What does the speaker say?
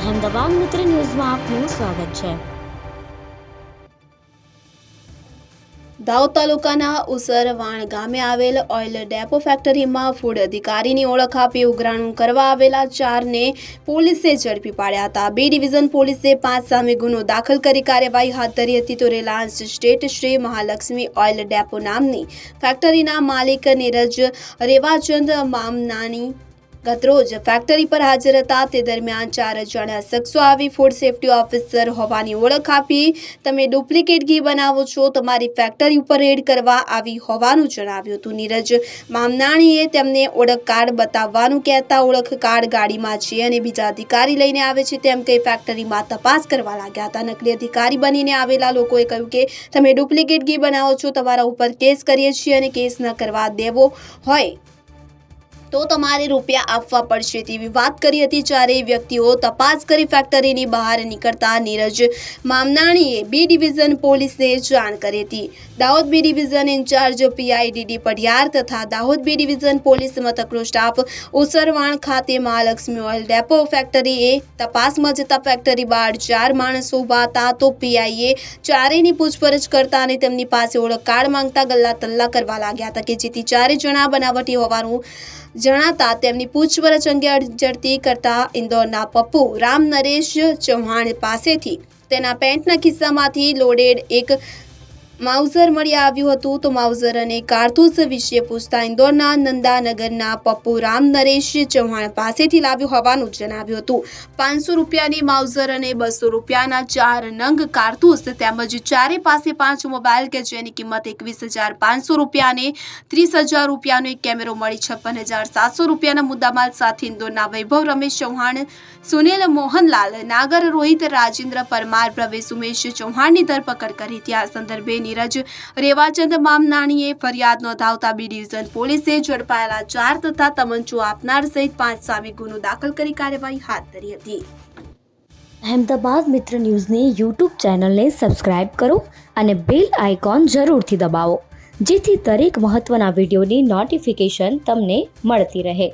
અહેમદાબાદ મિત્ર ન્યૂઝમાં આપનું સ્વાગત છે. દાહોદ તાલુકાના ઉસરવાણ ગામે આવેલ ઓઇલ ડેપો ફેક્ટરીમાં ફૂડ અધિકારીની ઓળખ આપી ઉઘરાણું કરવા આવેલા ચારને પોલીસે ઝડપી પાડ્યા હતા. બે ડિવિઝન પોલીસે પાંચ સામે ગુનો દાખલ કરી કાર્યવાહી હાથ ધરી હતી તો Reliance state Shri Mahalakshmi oil depot નામની ફેક્ટરીના માલિક નીરજ રેવાચંદ મામનાની ગતરોજ ફેક્ટરી પર હાજર હતા. તે દરમિયાન ચાર જણા શખ્સો આવી ફૂડ સેફ્ટી ઓફિસર હોવાની ઓળખ આપી. તમે ડુપ્લિકેટ ઘી બનાવો છો, તમારી ફેક્ટરી ઉપર રેડ કરવા આવી હોવાનું જણાવ્યું હતું. નીરજ મામનાણીએ તેમને ઓળખ કાર્ડ બતાવવાનું કહેતા ઓળખ કાર્ડ ગાડીમાં છે અને બીજા અધિકારી લઈને આવે છે તેમ કહી ફેક્ટરીમાં તપાસ કરવા લાગ્યા હતા. નકલી અધિકારી બનીને આવેલા લોકોએ કહ્યું કે, તમે ડુપ્લિકેટ ઘી બનાવો છો, તમારા ઉપર કેસ કરીએ છીએ અને કેસ ન કરવા દેવો હોય તો તમારે રૂપિયા આપવા પડશે તેવી વાત કરી હતી ચારેય વ્યક્તિઓ તપાસ કરી ફેક્ટરીની બહાર નીકળતા નીરજ મામનાણીએ બી ડિવિઝન પોલીસને જાણ કરી હતી. Dahod B division incharge P I D D Padhiyar તથા દાહોદ બી ડિવિઝન પોલીસ મથકનો સ્ટાફ ઉસરવાણ ખાતે મહાલક્ષ્મી ઓઇલ ડેપો ફેક્ટરીએ તપાસમાં જતા ફેક્ટરી બહાર ચાર માણસો ઊભા હતા તો પીઆઈએ ચારેયની પૂછપરછ કરતા અને તેમની પાસે ઓળખ કાર્ડ માંગતા ગલ્લા તલ્લા કરવા લાગ્યા હતા કે જેથી ચારે જણા બનાવટી હોવાનું જણાતા તેમની પૂછપરછ અંગે અડચડતી કરતા ઇન્દોરના પપ્પુ રામ નરેશ ચૌહાણ પાસેથી તેના પેન્ટના ખિસ્સામાંથી લોડેડ એક માઉઝર મળી આવ્યું હતું તો માઉઝર અને કારતૂસ વિશે પૂછતા ઇન્દોરના નંદાનગરના પપ્પુ રામ નરેશ ચૌહાણ પાસેથી લાવ્યું હોવાનું જણાવ્યું હતું. પાંચસો રૂપિયાની માઉઝર અને બસો રૂપિયાના ચાર નંગ કારતૂસ તેમજ ચારે પાસે પાંચ મોબાઈલ કે જેની કિંમત એકવીસ હજાર પાંચસો રૂપિયા અને ત્રીસ હજાર રૂપિયાનો એક કેમેરો મળી, છપ્પન હજાર સાતસો રૂપિયાના મુદ્દામાલ સાથે ઇન્દોરના વૈભવ રમેશ ચૌહાણ, સુનિલ મોહનલાલ, નાગર રોહિત, રાજેન્દ્ર પરમાર, પ્રવેશ ઉમેશ ચૌહાણની ધરપકડ કરી. હતી આ સંદર્ભે નીરજ રેવાચંદ મામનાણીએ ફરિયાદ નોંધાવતા બી ડિવિઝન પોલીસે ઝડપાયેલા ચાર તથા તમંચો આપનાર સહિત પાંચ સામે ગુનો દાખલ કરી કાર્યવાહી હાથ ધરી હતી. અહેમદાબાદ મિત્ર ન્યૂઝની યુટ્યુબ ચેનલને સબસ્ક્રાઇબ કરો અને બેલ આઇકોન જરૂરથી દબાવો, જેથી દરેક મહત્ત્વના વિડીયોની નોટિફિકેશન તમને મળતી રહે.